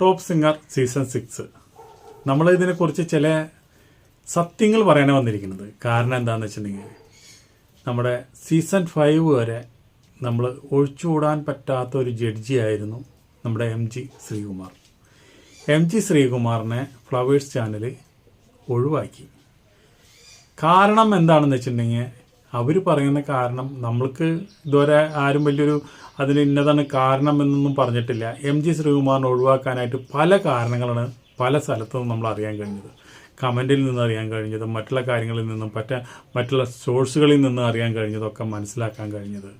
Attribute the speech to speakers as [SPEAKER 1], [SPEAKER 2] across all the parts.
[SPEAKER 1] Top singer season six നമ്മൾ ഇതിനെക്കുറിച്ച് ചില സത്യങ്ങൾ പറയാനാണ് വന്നിരിക്കുന്നത്. കാരണം എന്താണെന്ന് വെച്ചിട്ടുണ്ടെങ്കിൽ നമ്മുടെ സീസൺ ഫൈവ് വരെ നമ്മൾ ഒഴിച്ചുകൂടാൻ പറ്റാത്ത ഒരു ജഡ്ജിയായിരുന്നു നമ്മുടെ M G Sreekumar. M G ശ്രീകുമാറിനെ Flowers channel ഒഴിവാക്കി. കാരണം എന്താണെന്ന് വെച്ചിട്ടുണ്ടെങ്കിൽ അവർ പറയുന്ന കാരണം നമ്മൾക്ക് ഇതുവരെ ആരും വലിയൊരു അതിന് ഇന്നതാണ് കാരണം എന്നൊന്നും പറഞ്ഞിട്ടില്ല. എം ജി ശ്രീകുമാറിനെ ഒഴിവാക്കാനായിട്ട് പല കാരണങ്ങളാണ് പല സ്ഥലത്തു നിന്നും നമ്മൾ അറിയാൻ കഴിഞ്ഞത്. കമന്റിൽ നിന്ന് അറിയാൻ കഴിഞ്ഞത് മറ്റുള്ള കാര്യങ്ങളിൽ നിന്നും പറ്റ മറ്റുള്ള സോഴ്സുകളിൽ നിന്നും അറിയാൻ കഴിഞ്ഞതൊക്കെ മനസ്സിലാക്കാൻ കഴിഞ്ഞത്.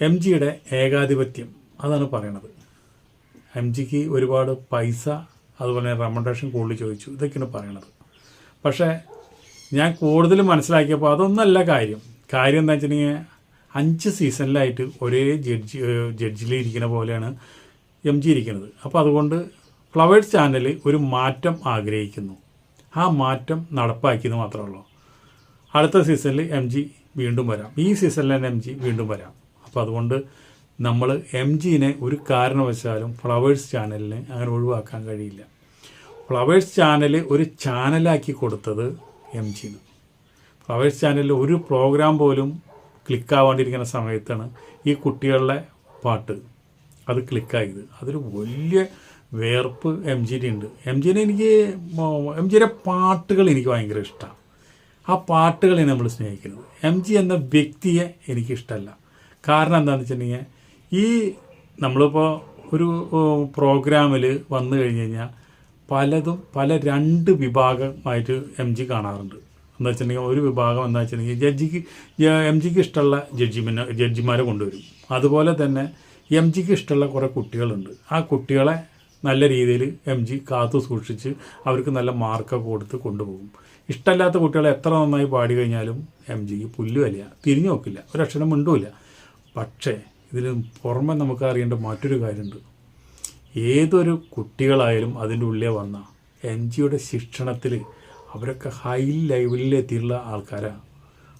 [SPEAKER 1] എം ജിയുടെ ഏകാധിപത്യം അതാണ് പറയണത്. എം ജിക്ക് ഒരുപാട് പൈസ അതുപോലെ റെമണ്ടേഷൻ കൂടുതൽ ചോദിച്ചു ഇതൊക്കെയാണ് പറയണത്. പക്ഷേ ഞാൻ കൂടുതൽ മനസ്സിലാക്കിയപ്പോൾ അതൊന്നല്ല കാര്യം. കാര്യം എന്താ വെച്ചിട്ടുണ്ടെങ്കിൽ അഞ്ച് സീസണിലായിട്ട് ഒരേ ജഡ്ജി ജഡ്ജിൽ ഇരിക്കുന്ന പോലെയാണ് എം ജി ഇരിക്കുന്നത് അപ്പോൾ അതുകൊണ്ട് ഫ്ലവേഴ്സ് ചാനൽ ഒരു മാറ്റം ആഗ്രഹിക്കുന്നു. ആ മാറ്റം നടപ്പാക്കിയെന്ന് മാത്രമേ ഉള്ളൂ. അടുത്ത സീസണിൽ എം ജി വീണ്ടും വരാം. ഈ സീസണിൽ തന്നെ എം ജി വീണ്ടും വരാം. അപ്പോൾ അതുകൊണ്ട് നമ്മൾ എം ജിനെ ഒരു കാരണവശാലും ഫ്ലവേഴ്സ് ചാനലിനെ അങ്ങനെ ഒഴിവാക്കാൻ കഴിയില്ല. ഫ്ലവേഴ്സ് ചാനൽ ഒരു ചാനലാക്കി കൊടുത്തത് എം ജിന്ന് ഫ്ലവേഴ്സ് ചാനലിൽ ഒരു പ്രോഗ്രാം പോലും ക്ലിക്കാവാണ്ടിരിക്കുന്ന സമയത്താണ് ഈ കുട്ടികളുടെ പാട്ട് അത് ക്ലിക്കായത് അതൊരു വലിയ വേർപ്പ് എം ജിയുടെ ഉണ്ട്. എം ജിനെ എനിക്ക് എം ജിയുടെ പാട്ടുകൾ എനിക്ക് ഭയങ്കര ഇഷ്ടമാണ് ആ പാട്ടുകളെ നമ്മൾ സ്നേഹിക്കുന്നത്. എം ജി എന്ന വ്യക്തിയെ എനിക്കിഷ്ടമല്ല കാരണം എന്താണെന്ന് വെച്ചിട്ടുണ്ടെങ്കിൽ ഈ നമ്മളിപ്പോൾ ഒരു പ്രോഗ്രാമിൽ വന്നു കഴിഞ്ഞ് കഴിഞ്ഞാൽ പലതും പല രണ്ട് വിഭാഗമായിട്ട് എം ജി കാണാറുണ്ട്. എന്താ വെച്ചിട്ടുണ്ടെങ്കിൽ ഒരു വിഭാഗം എന്താ വെച്ചിട്ടുണ്ടെങ്കിൽ ജഡ്ജിക്ക് എം ജിക്ക് ഇഷ്ടമുള്ള ജഡ്ജിമിനെ ജഡ്ജിമാരെ കൊണ്ടുവരും. അതുപോലെ തന്നെ എം ജിക്ക് ഇഷ്ടമുള്ള കുറേ കുട്ടികളുണ്ട്. ആ കുട്ടികളെ നല്ല രീതിയിൽ എം ജി കാത്തു സൂക്ഷിച്ച് അവർക്ക് നല്ല മാർക്കൊക്കെ കൊടുത്ത് കൊണ്ടുപോകും. ഇഷ്ടമല്ലാത്ത കുട്ടികളെ എത്ര നന്നായി പാടി കഴിഞ്ഞാലും എം ജിക്ക് പുല്ലുമല്ല തിരിഞ്ഞു നോക്കില്ല ഒരക്ഷരം മിണ്ടുമില്ല പക്ഷേ ഇതിന് പുറമെ നമുക്ക് അറിയേണ്ട മറ്റൊരു കാര്യമുണ്ട്. ഏതൊരു കുട്ടികളായാലും അതിന്റെ ഉള്ളിൽ വന്ന എം ജിയുടെ ശിക്ഷണത്തിൽ അവരൊക്കെ ഹൈ ലെവലിലെത്തിയുള്ള ആൾക്കാരാണ്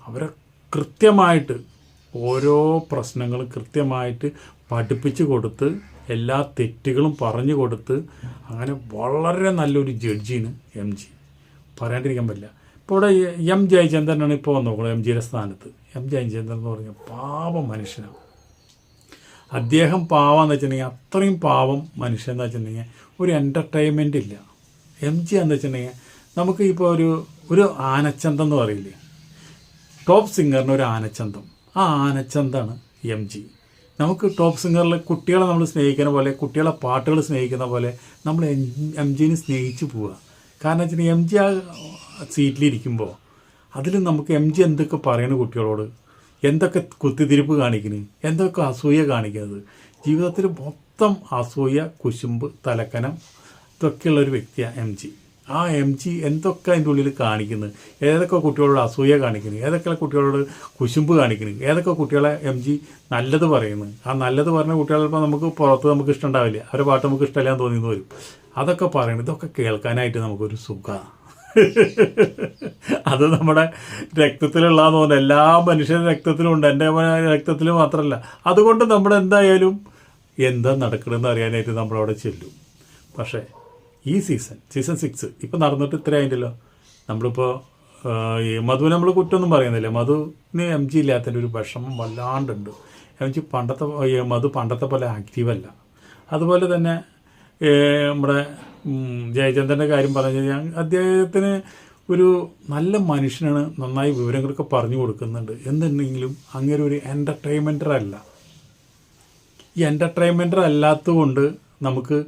[SPEAKER 1] അവരെ കൃത്യമായിട്ട് ഓരോ പ്രശ്നങ്ങളും കൃത്യമായിട്ട് പഠിപ്പിച്ചു കൊടുത്ത് എല്ലാ തെറ്റുകളും പറഞ്ഞു കൊടുത്ത് അങ്ങനെ വളരെ നല്ലൊരു ജഡ്ജിന് എം ജി പറയാണ്ടിരിക്കാൻ പറ്റില്ല. ഇപ്പോൾ ഇവിടെ എം ജയചന്ദ്രനാണ് ഇപ്പോൾ നോക്കുന്നത് എം ജിയുടെ സ്ഥാനത്ത്. എം ജയചന്ദ്രൻ എന്ന് പറഞ്ഞാൽ പാപ മനുഷ്യനാണ് അദ്ദേഹം പാവാന്ന് വെച്ചിട്ടുണ്ടെങ്കിൽ അത്രയും പാവം മനുഷ്യൻ എന്ന് വെച്ചിട്ടുണ്ടെങ്കിൽ ഒരു എന്റർടൈൻമെന്റ് ഇല്ല. എം ജി എന്ന് വെച്ചിട്ടുണ്ടെങ്കിൽ നമുക്ക് ഇപ്പോൾ ഒരു ഒരു ആനച്ചന്തം എന്ന് പറയില്ലേ? ടോപ്പ് സിംഗറിന് ഒരു ആനച്ചന്തം. ആ ആനച്ചന്താണ് എം ജി നമുക്ക് ടോപ്പ് സിംഗറിൽ കുട്ടികളെ നമ്മൾ സ്നേഹിക്കുന്ന പോലെ കുട്ടികളെ പാട്ടുകൾ സ്നേഹിക്കുന്ന പോലെ നമ്മൾ എം എം ജിനെ സ്നേഹിച്ച് പോവുക കാരണം വെച്ചിട്ടുണ്ടെങ്കിൽ എം ജി ആ സീറ്റിലിരിക്കുമ്പോൾ അതിൽ നമുക്ക് എം ജി എന്തൊക്കെ പറയണ കുട്ടികളോട്? എന്തൊക്കെ കുത്തിതിരിപ്പ് കാണിക്കുന്നത് എന്തൊക്കെ അസൂയ കാണിക്കുന്നത് ജീവിതത്തിൽ മൊത്തം അസൂയ കുശുമ്പ് തലക്കനം ഇതൊക്കെയുള്ള ഒരു വ്യക്തിയാണ് എം ജി. ആ എം ജി എന്തൊക്കെ അതിന്റെ ഉള്ളിൽ കാണിക്കുന്നത് ഏതൊക്കെ കുട്ടികളോട് അസൂയ കാണിക്കുന്നു? ഏതൊക്കെ കുട്ടികളോട് കുശുമ്പ് കാണിക്കുന്നു? ഏതൊക്കെ കുട്ടികളെ എം ജി നല്ലത് പറയുന്നു? ആ നല്ലത് പറഞ്ഞ കുട്ടികളിപ്പോൾ നമുക്ക് പുറത്ത് നമുക്ക് ഇഷ്ടമുണ്ടാവില്ല അവരുടെ പാട്ട് നമുക്ക് ഇഷ്ടമില്ല എന്ന് തോന്നിയെന്ന് വരും. അതൊക്കെ പറയണം. ഇതൊക്കെ കേൾക്കാനായിട്ട് നമുക്കൊരു സുഖമാണ് അത് നമ്മുടെ രക്തത്തിലുള്ളതെന്ന് തോന്നുന്നു എല്ലാ മനുഷ്യരുടെ രക്തത്തിലും ഉണ്ട്. എന്റെ രക്തത്തിൽ മാത്രമല്ല അതുകൊണ്ട് നമ്മൾ എന്തായാലും എന്താ നടക്കണമെന്ന് അറിയാനായിട്ട് നമ്മളവിടെ ചെല്ലും. പക്ഷേ ഈ സീസൺ സീസൺ സിക്സ് ഇപ്പം നടന്നിട്ട് ഇത്ര ആയിട്ടല്ലോ നമ്മളിപ്പോൾ ഈ മധുവിനെ നമ്മൾ കുറ്റമൊന്നും പറയുന്നില്ല. മധുവിന് എം ജി ഇല്ലാത്തതിന്റെ ഒരു വിഷമം വല്ലാണ്ടുണ്ട്. എം ജി പണ്ടത്തെ മധു പണ്ടത്തെ പോലെ ആക്റ്റീവല്ല അതുപോലെ തന്നെ നമ്മുടെ ജയചന്ദ്രന്റെ കാര്യം പറഞ്ഞു ഞാൻ അദ്ദേഹത്തിന് ഒരു നല്ല മനുഷ്യനാണ് നന്നായി വിവരങ്ങളൊക്കെ പറഞ്ഞു കൊടുക്കുന്നുണ്ട്. എന്നുണ്ടെങ്കിലും അങ്ങനെ ഒരു എന്റർടൈൻമെന്റർ അല്ല. ഈ എന്റർടൈൻമെന്റർ അല്ലാത്തതുകൊണ്ട് നമുക്ക്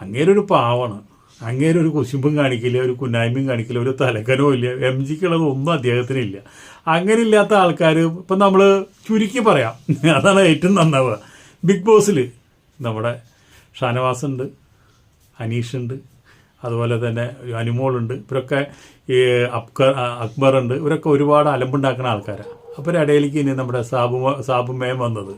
[SPEAKER 1] അങ്ങേരെ ഒരു പാവാണ്. അങ്ങേരെ ഒരു കുശുമ്പും കാണിക്കില്ല ഒരു കുന്നായ്മയും കാണിക്കില്ല ഒരു തലക്കനവും ഇല്ല എം ജിക്കുള്ളത് ഒന്നും അദ്ദേഹത്തിനില്ല. അങ്ങനെ ഇല്ലാത്ത ആൾക്കാർ ഇപ്പം നമ്മൾ ചുരുക്കി പറയാം. അതാണ് ഏറ്റവും നന്നാവുക. ബിഗ് ബോസിൽ നമ്മുടെ ഷാനവാസ് ഉണ്ട് അനീഷ് ഉണ്ട് അതുപോലെ തന്നെ അനുമോളുണ്ട്. ഇവരൊക്കെ ഈ അക്ബർ ഉണ്ട് ഇവരൊക്കെ ഒരുപാട് അലമ്പുണ്ടാക്കുന്ന ആൾക്കാരാണ് അപ്പോൾ ഇടയിലേക്ക് ഇനി നമ്മുടെ സാബു സാബുമയം വന്നത്.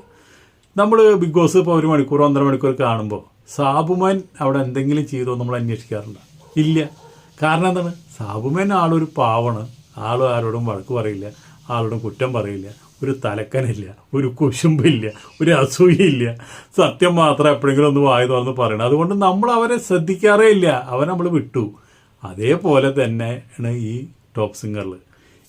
[SPEAKER 1] നമ്മൾ ബിഗ് ബോസ് ഇപ്പോൾ ഒരു മണിക്കൂർ ഒന്നര മണിക്കൂർ കാണുമ്പോൾ സാബുമാൻ അവിടെ എന്തെങ്കിലും ചെയ്തോ നമ്മൾ അന്വേഷിക്കാറുണ്ട്. ഇല്ല. കാരണം എന്താണ്? സാബുമാൻ ആളൊരു പാവണ് ആളും ആരോടും വഴക്ക് പറയില്ല. ആളോടും കുറ്റം പറയില്ല. ഒരു തലക്കനില്ല ഒരു കുശുമ്പില്ല ഒരു അസൂയയില്ല. സത്യം മാത്രം എപ്പോഴെങ്കിലും ഒന്ന് വായി തുറന്ന് പറയണം. അതുകൊണ്ട് നമ്മൾ അവരെ ശ്രദ്ധിക്കാറേ ഇല്ല. അവൻ നമ്മൾ വിട്ടു. അതേപോലെ തന്നെയാണ് ഈ ടോപ്പ് സിംഗറിൽ.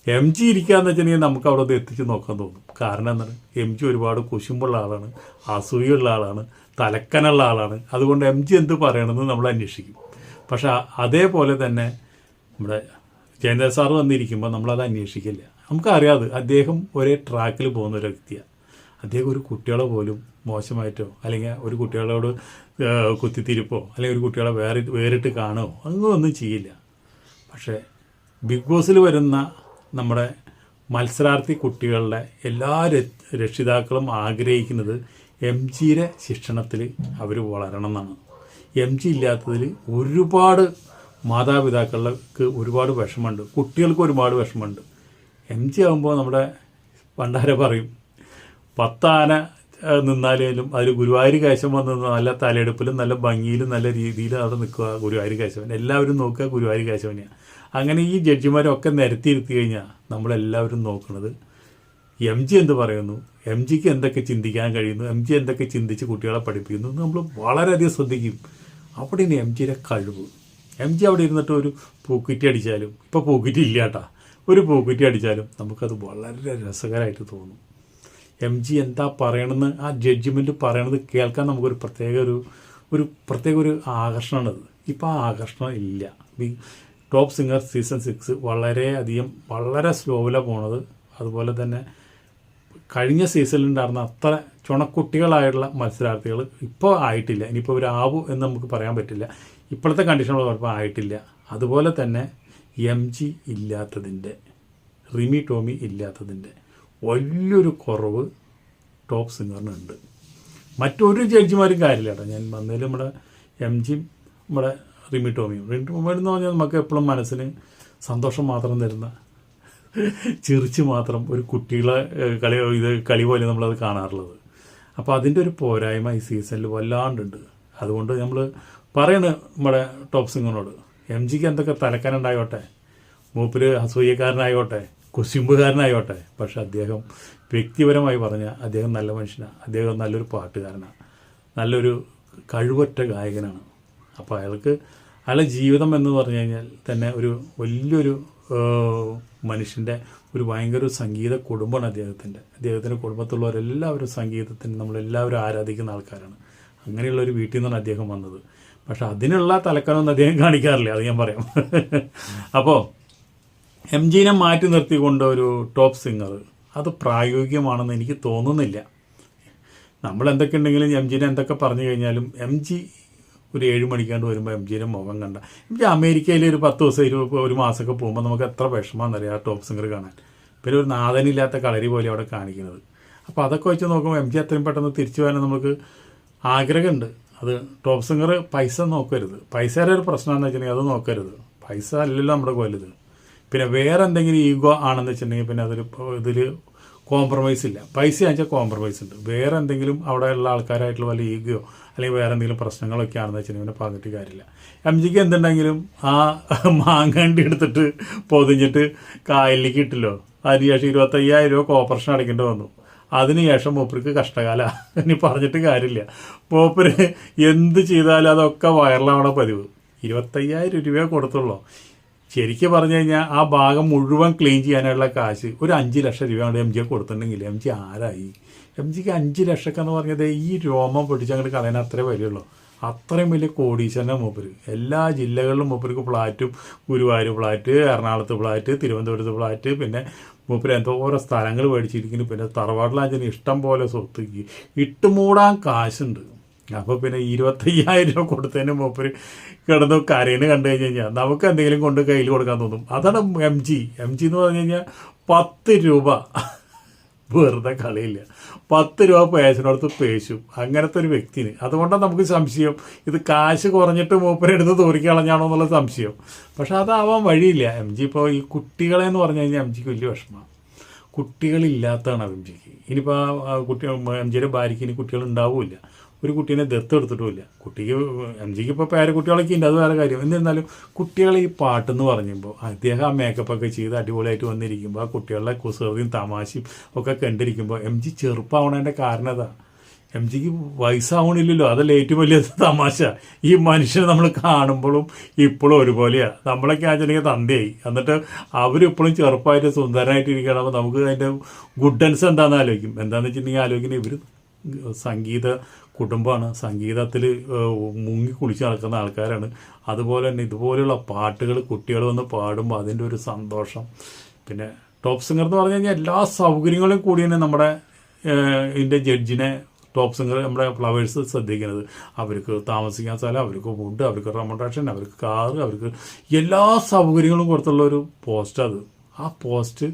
[SPEAKER 1] എം ജി ഇരിക്കാന്ന് വെച്ചിട്ടുണ്ടെങ്കിൽ നമുക്ക് അവിടെ ഒന്ന് എത്തിച്ച് നോക്കാൻ തോന്നും. കാരണം എന്താണ്? എം ജി ഒരുപാട് കുശുമ്പുള്ള ആളാണ് അസൂയുള്ള ആളാണ് തലക്കനുള്ള ആളാണ്. അതുകൊണ്ട് എം ജി എന്ത് പറയണമെന്ന് നമ്മൾ അന്വേഷിക്കും. പക്ഷേ അതേപോലെ തന്നെ നമ്മുടെ ജയന്ദ്ര സാറ് വന്നിരിക്കുമ്പോൾ നമ്മളത് അന്വേഷിക്കില്ല. നമുക്കറിയാതെ അദ്ദേഹം ഒരേ ട്രാക്കിൽ പോകുന്ന ഒരു വ്യക്തിയാണ് അദ്ദേഹം ഒരു കുട്ടികളെ പോലും മോശമായിട്ടോ അല്ലെങ്കിൽ ഒരു കുട്ടികളോട് കുത്തിത്തിരിപ്പോ അല്ലെങ്കിൽ ഒരു കുട്ടികളെ വേറെ വേറിട്ട് കാണുമോ അങ്ങനെയൊന്നും ചെയ്യില്ല. പക്ഷേ ബിഗ് ബോസിൽ വരുന്ന നമ്മുടെ മത്സരാർത്ഥി കുട്ടികളുടെ എല്ലാ രക്ഷിതാക്കളും ആഗ്രഹിക്കുന്നത് എം ജിയുടെ ശിക്ഷണത്തിൽ അവർ വളരണം എന്നാണ്. എം ജി ഇല്ലാത്തതിൽ ഒരുപാട് മാതാപിതാക്കൾക്ക് ഒരുപാട് വിഷമമുണ്ട്. കുട്ടികൾക്ക് ഒരുപാട് വിഷമമുണ്ട്. എം ജി ആകുമ്പോൾ നമ്മുടെ പണ്ടാരെ പറയും പത്താന നിന്നാലേലും നിന്നാലും അതിൽ ഗുരുവായൂർ കേശവൻ വന്ന് നല്ല തലയെടുപ്പിലും നല്ല ഭംഗിയിലും നല്ല രീതിയിലും അവിടെ നിൽക്കുക ഗുരുവായൂർ കേശവൻ എല്ലാവരും നോക്കുക ഗുരുവായൂർ കേശവനെയാണ് അങ്ങനെ ഈ ജഡ്ജിമാരൊക്കെ നിരത്തിയിരുത്തി കഴിഞ്ഞാൽ നമ്മളെല്ലാവരും നോക്കുന്നത് എം ജി എന്ത് പറയുന്നു? എം ജിക്ക് എന്തൊക്കെ ചിന്തിക്കാൻ കഴിയുന്നു? എം ജി എന്തൊക്കെ ചിന്തിച്ച് കുട്ടികളെ പഠിപ്പിക്കുന്നു? നമ്മൾ വളരെയധികം ശ്രദ്ധിക്കും. അവിടെയാണ് എം ജിയുടെ കഴിവ്. എം ജി അവിടെ ഇരുന്നിട്ട് ഒരു പൂക്കുറ്റി അടിച്ചാലും ഇപ്പോൾ പൂക്കുറ്റി ഇല്ല കേട്ടാ. ഒരു പൂക്കുറ്റി അടിച്ചാലും നമുക്കത് വളരെ രസകരമായിട്ട് തോന്നും. എം ജി എന്താ പറയണമെന്ന് ആ ജഡ്ജ്മെന്റ് പറയണത് കേൾക്കാൻ നമുക്കൊരു പ്രത്യേക ഒരു ഒരു പ്രത്യേക ഒരു ആകർഷണമാണത് ഇപ്പോൾ ആ ആകർഷണം ഇല്ല. ടോപ്പ് സിംഗർ സീസൺ സിക്സ് വളരെയധികം വളരെ സ്ലോവിലാണ് പോണത്. അതുപോലെ തന്നെ കഴിഞ്ഞ സീസണിൽ ഉണ്ടായിരുന്ന അത്ര ചുണക്കുട്ടികളായിട്ടുള്ള മത്സരാർത്ഥികൾ ഇപ്പോൾ ആയിട്ടില്ല. ഇനിയിപ്പോൾ ആവു എന്ന് നമുക്ക് പറയാൻ പറ്റില്ല. ഇപ്പോഴത്തെ കണ്ടീഷനുള്ള കുഴപ്പം ആയിട്ടില്ല. അതുപോലെ തന്നെ എം ജി ഇല്ലാത്തതിന്റെ റിമി ടോമി ഇല്ലാത്തതിന്റെ വലിയൊരു കുറവ് ടോപ്പ് സിംഗറിനുണ്ട്. മറ്റൊരു ജഡ്ജിമാരും കാര്യമില്ല ഞാൻ വന്നതിൽ നമ്മുടെ എം ജിയും നമ്മുടെ റിമി ടോമിയും. റിമി ടോമി എന്ന് പറഞ്ഞാൽ നമുക്ക് എപ്പോഴും മനസ്സിന് സന്തോഷം മാത്രം തരുന്ന ചിരിച്ച് മാത്രം ഒരു കുട്ടികളെ കളി ഇത് കളി പോലെ നമ്മളത് കാണാറുള്ളത്. അപ്പോൾ അതിന്റെ ഒരു പോരായ്മ ഈ സീസണിൽ വല്ലാണ്ടുണ്ട്. അതുകൊണ്ട് നമ്മൾ പറയണ നമ്മുടെ ടോപ്പ് സിംഗറിനോട് എം ജിക്ക് എന്തൊക്കെ തലക്കാനുണ്ടായോട്ടെ മൂപ്പര് അസൂയക്കാരനായോട്ടെ കുശുമ്പുകാരനായോട്ടെ പക്ഷെ അദ്ദേഹം വ്യക്തിപരമായി പറഞ്ഞാൽ അദ്ദേഹം നല്ല മനുഷ്യനാണ് അദ്ദേഹം നല്ലൊരു പാട്ടുകാരനാണ് നല്ലൊരു കഴിവറ്റ ഗായകനാണ്. അപ്പോൾ അയാൾക്ക് അയാളെ ജീവിതം എന്ന് പറഞ്ഞു കഴിഞ്ഞാൽ തന്നെ ഒരു വലിയൊരു മനുഷ്യന്റെ ഒരു ഭയങ്കര ഒരു സംഗീത കുടുംബമാണ് അദ്ദേഹത്തിന്റെ അദ്ദേഹത്തിന്റെ കുടുംബത്തിലുള്ളവരെല്ലാവരും സംഗീതത്തിന് നമ്മളെല്ലാവരും ആരാധിക്കുന്ന ആൾക്കാരാണ്. അങ്ങനെയുള്ള ഒരു വീട്ടിൽ നിന്നാണ് അദ്ദേഹം വന്നത്. പക്ഷെ അതിനുള്ള തലക്കനൊന്നും അദ്ദേഹം കാണിക്കാറില്ല അത് ഞാൻ പറയാം. അപ്പോൾ എം ജീനെ മാറ്റി നിർത്തിക്കൊണ്ട് ഒരു ടോപ്പ് സിംഗർ അത് പ്രായോഗികമാണെന്ന് എനിക്ക് തോന്നുന്നില്ല. നമ്മൾ എന്തൊക്കെ ഉണ്ടെങ്കിലും എം ജീനെ എന്തൊക്കെ പറഞ്ഞു കഴിഞ്ഞാലും എം ജി ഒരു ഏഴ് മണിക്കാണ്ട് വരുമ്പോൾ എം ജിയുടെ മുഖം കണ്ട എം ജി അമേരിക്കയിൽ ഒരു പത്ത് ദിവസം ഇരുപത് ഒരു മാസമൊക്കെ പോകുമ്പോൾ നമുക്ക് എത്ര വിഷമമെന്നറിയാം ആ ടോപ്പ് സിംഗർ കാണാൻ. പിന്നെ ഒരു നാഥനില്ലാത്ത കളരി പോലെ അവിടെ കാണിക്കുന്നത്. അപ്പോൾ അതൊക്കെ വെച്ച് നോക്കുമ്പോൾ എം ജി അത്രയും പെട്ടെന്ന് തിരിച്ചു വരാൻ നമുക്ക് ആഗ്രഹമുണ്ട്. അത് ടോപ്പ് സിംഗർ പൈസ നോക്കരുത്. പൈസയുടെ ഒരു പ്രശ്നമാണെന്ന് വെച്ചിട്ടുണ്ടെങ്കിൽ അത് നോക്കരുത്. പൈസ അല്ലല്ലോ നമ്മുടെ വലുത് പിന്നെ വേറെ എന്തെങ്കിലും ഈഗോ ആണെന്ന് വെച്ചിട്ടുണ്ടെങ്കിൽ പിന്നെ അതൊരു ഇതിൽ കോംപ്രമൈസ് ഇല്ല. പൈസ ആണെച്ചാൽ കോംപ്രമൈസ് ഉണ്ട്. വേറെ എന്തെങ്കിലും അവിടെയുള്ള ആൾക്കാരായിട്ടുള്ള വല്ല ഈഗോ അല്ലെങ്കിൽ വേറെ എന്തെങ്കിലും പ്രശ്നങ്ങളൊക്കെ ആണെന്ന് വെച്ചിട്ടുണ്ടെങ്കിൽ പിന്നെ പറഞ്ഞിട്ട് കാര്യമില്ല. എം ജിക്ക് എന്തുണ്ടെങ്കിലും ആ മാങ്ങണ്ടി എടുത്തിട്ട് പൊതിഞ്ഞിട്ട് കായലിലേക്ക് ഇട്ടില്ലോ. അതിനുശേഷം ഇരുപത്തയ്യായിരം രൂപ കോപ്പറേഷൻ അടയ്ക്കേണ്ടി വന്നു. അതിനുശേഷം മൂപ്പർക്ക് കഷ്ടകാല. ഇനി പറഞ്ഞിട്ട് കാര്യമില്ല. മൂപ്പര് എന്ത് ചെയ്താലും അതൊക്കെ വൈറലാവണ പതിവ്. ഇരുപത്തയ്യായിരം രൂപ കൊടുത്തുള്ളൂ. ശരിക്കും പറഞ്ഞു കഴിഞ്ഞാൽ ആ ഭാഗം മുഴുവൻ ക്ലീൻ ചെയ്യാനുള്ള കാശ് ഒരു അഞ്ച് ലക്ഷം രൂപ കൊണ്ട് എം ജിയെ കൊടുത്തിട്ടുണ്ടെങ്കിൽ എം ജി ആരായി? എം ജിക്ക് അഞ്ച് ലക്ഷമൊക്കെ എന്ന് പറഞ്ഞത് ഈ രോമം പൊട്ടിച്ച് അങ്ങോട്ട് കളയാൻ അത്രേ വരികയുള്ളൂ. അത്രയും വലിയ കോടീശ്വരന്റെ മൂപ്പര്. എല്ലാ ജില്ലകളിലും മൂപ്പർക്ക് ഫ്ലാറ്റും ഗുരുവായൂർ ഫ്ലാറ്റ് എറണാകുളത്ത് ഫ്ലാറ്റ് തിരുവനന്തപുരത്ത് ഫ്ലാറ്റ് പിന്നെ മൂപ്പര് എന്തോരോ സ്ഥലങ്ങൾ മേടിച്ചിരിക്കുന്നു. പിന്നെ തറവാട്ടിലാഞ്ചന് ഇഷ്ടം പോലെ സ്വത്ത് ഇട്ടുമൂടാൻ കാശുണ്ട്. അപ്പോൾ പിന്നെ ഇരുപത്തയ്യായിരം രൂപ കൊടുത്തതിന് മൂപ്പര് കിടന്ന് കരയിന് കണ്ടു കഴിഞ്ഞ് കഴിഞ്ഞാൽ നമുക്ക് എന്തെങ്കിലും കൊണ്ട് കയ്യിൽ കൊടുക്കാൻ തോന്നും. അതാണ് എം ജി. എം ജി എന്ന് പറഞ്ഞു കഴിഞ്ഞാൽ പത്ത് രൂപ. വെറുതെ കളിയില്ല. പത്ത് രൂപ പേശിനടുത്ത് പേശും. അങ്ങനത്തെ ഒരു വ്യക്തിന്. അതുകൊണ്ടാണ് നമുക്ക് സംശയം. ഇത് കാശ് കുറഞ്ഞിട്ട് മൂപ്പരെടുത്ത് തോറിക്കളഞ്ഞാണോ എന്നുള്ള സംശയം. പക്ഷെ അതാവാൻ വഴിയില്ല. എം ജി ഇപ്പോൾ ഈ കുട്ടികളെ എന്ന് പറഞ്ഞു കഴിഞ്ഞാൽ എം ജിക്ക് വലിയ വിഷമമാണ് കുട്ടികളില്ലാത്തതാണ് എം ജിക്ക്. ഇനിയിപ്പോൾ കുട്ടി എം ജിയുടെ ഭാര്യയ്ക്ക് ഇനി കുട്ടികൾ ഉണ്ടാവില്ല ഒരു കുട്ടീനെ ദത്തെടുത്തിട്ടുമില്ല കുട്ടിക്ക് എം ഇപ്പോൾ പേര കുട്ടികളൊക്കെ ഉണ്ട് അത് വേറെ കാര്യം. എന്നിരുന്നാലും കുട്ടികൾ ഈ പാട്ടെന്ന് പറയുമ്പോൾ അദ്ദേഹം ആ മേക്കപ്പ് ഒക്കെ ചെയ്ത് അടിപൊളിയായിട്ട് വന്നിരിക്കുമ്പോൾ ആ കുട്ടികളുടെ കുസൃതിയും തമാശയും ഒക്കെ കണ്ടിരിക്കുമ്പോൾ എം ജി ചെറുപ്പമാവണതിന്റെ കാരണം അതാ. എം ജിക്ക് വയസ്സാവണില്ലല്ലോ അതല്ല ഏറ്റവും വലിയ തമാശ. ഈ മനുഷ്യനെ നമ്മൾ കാണുമ്പോഴും ഇപ്പോഴും ഒരുപോലെയാണ് നമ്മളൊക്കെ ആചരിക്കുക തന്തയായി. എന്നിട്ട് അവരിപ്പോഴും ചെറുപ്പമായിട്ട് സുന്ദരനായിട്ട് ഇരിക്കണം അപ്പോൾ നമുക്ക് അതിന്റെ ഗുഡൻസ് എന്താണെന്ന് ആലോചിക്കും. എന്താണെന്ന് വെച്ചിട്ടുണ്ടെങ്കിൽ ആലോചിക്കുന്നത് ഇവർ സംഗീത കുടുംബമാണ്. സംഗീതത്തിൽ മുങ്ങി കുളിച്ച് നടക്കുന്ന ആൾക്കാരാണ്. അതുപോലെ തന്നെ ഇതുപോലെയുള്ള പാട്ടുകൾ കുട്ടികൾ വന്ന് പാടുമ്പോൾ അതിന്റെ ഒരു സന്തോഷം. പിന്നെ ടോപ്പ് സിംഗർ എന്ന് പറഞ്ഞു കഴിഞ്ഞാൽ എല്ലാ സൗകര്യങ്ങളും കൂടി തന്നെ നമ്മുടെ ഇതിന്റെ ജഡ്ജിനെ ടോപ്പ് സിംഗർ നമ്മുടെ ഫ്ലവേഴ്സ് ശ്രദ്ധിക്കുന്നത്. അവർക്ക് താമസിക്കാൻ സ്ഥലം അവർക്ക് ഫുഡ് അവർക്ക് റെമൻഡേഷൻ അവർക്ക് കാറ് അവർക്ക് എല്ലാ സൗകര്യങ്ങളും കൊടുത്തുള്ള ഒരു പോസ്റ്റ് അത്. ആ പോസ്റ്റ്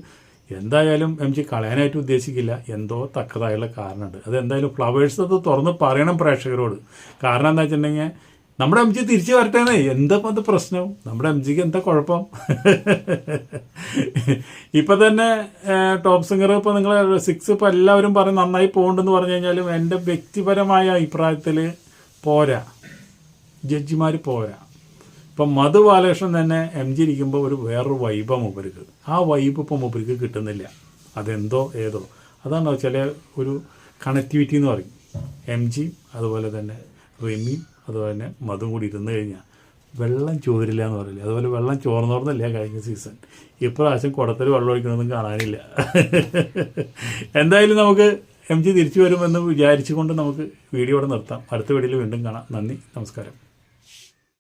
[SPEAKER 1] എന്തായാലും എം ജി കളയാനായിട്ട് ഉദ്ദേശിക്കില്ല. എന്തോ തക്കതായുള്ള കാരണമുണ്ട്. അത് എന്തായാലും ഫ്ലവേഴ്സ് അത് തുറന്ന് പറയണം പ്രേക്ഷകരോട്. കാരണം എന്താ വെച്ചിട്ടുണ്ടെങ്കിൽ നമ്മുടെ എം ജി തിരിച്ചു വരട്ടേന്നേ. എന്താ അത് പ്രശ്നവും നമ്മുടെ എം ജിക്ക് എന്താ കുഴപ്പം? ഇപ്പം തന്നെ ടോപ്പ് സിംഗർ ഇപ്പോൾ നിങ്ങൾ സിക്സ് ഇപ്പോൾ എല്ലാവരും പറയും നന്നായി പോകുന്നുണ്ടെന്ന് പറഞ്ഞു കഴിഞ്ഞാലും എന്റെ വ്യക്തിപരമായ അഭിപ്രായത്തിൽ പോരാ. ജഡ്ജിമാർ പോരാ. ഇപ്പം മധു ബാലകൃഷ്ണൻ തന്നെ എം ജി ഇരിക്കുമ്പോൾ ഒരു വേറൊരു വൈബാണ് മൂപ്പർക്ക്. ആ വൈബ് ഇപ്പം മൂപ്പർക്ക് കിട്ടുന്നില്ല. അതെന്തോ ഏതോ. അതാണ് ചില ഒരു കണക്ടിവിറ്റി എന്ന് പറയും. എം ജി അതുപോലെ തന്നെ റിമിയും അതുപോലെ തന്നെ മധു കൂടി ഇരുന്ന് കഴിഞ്ഞാൽ വെള്ളം ചോരില്ല എന്ന് പറയില്ല? അതുപോലെ വെള്ളം ചോർന്നോർന്നില്ല കഴിഞ്ഞ സീസൺ ഇപ്രാവശ്യം കുടത്തിൽ വെള്ളം ഒഴിക്കണമെന്നും കാണാനില്ല. എന്തായാലും നമുക്ക് എം ജി തിരിച്ചു വരുമെന്ന് വിചാരിച്ചുകൊണ്ട് നമുക്ക് വീഡിയോ ഇവിടെ നിർത്താം. അടുത്ത വീഡിയോയിൽ വീണ്ടും കാണാം. നന്ദി നമസ്കാരം.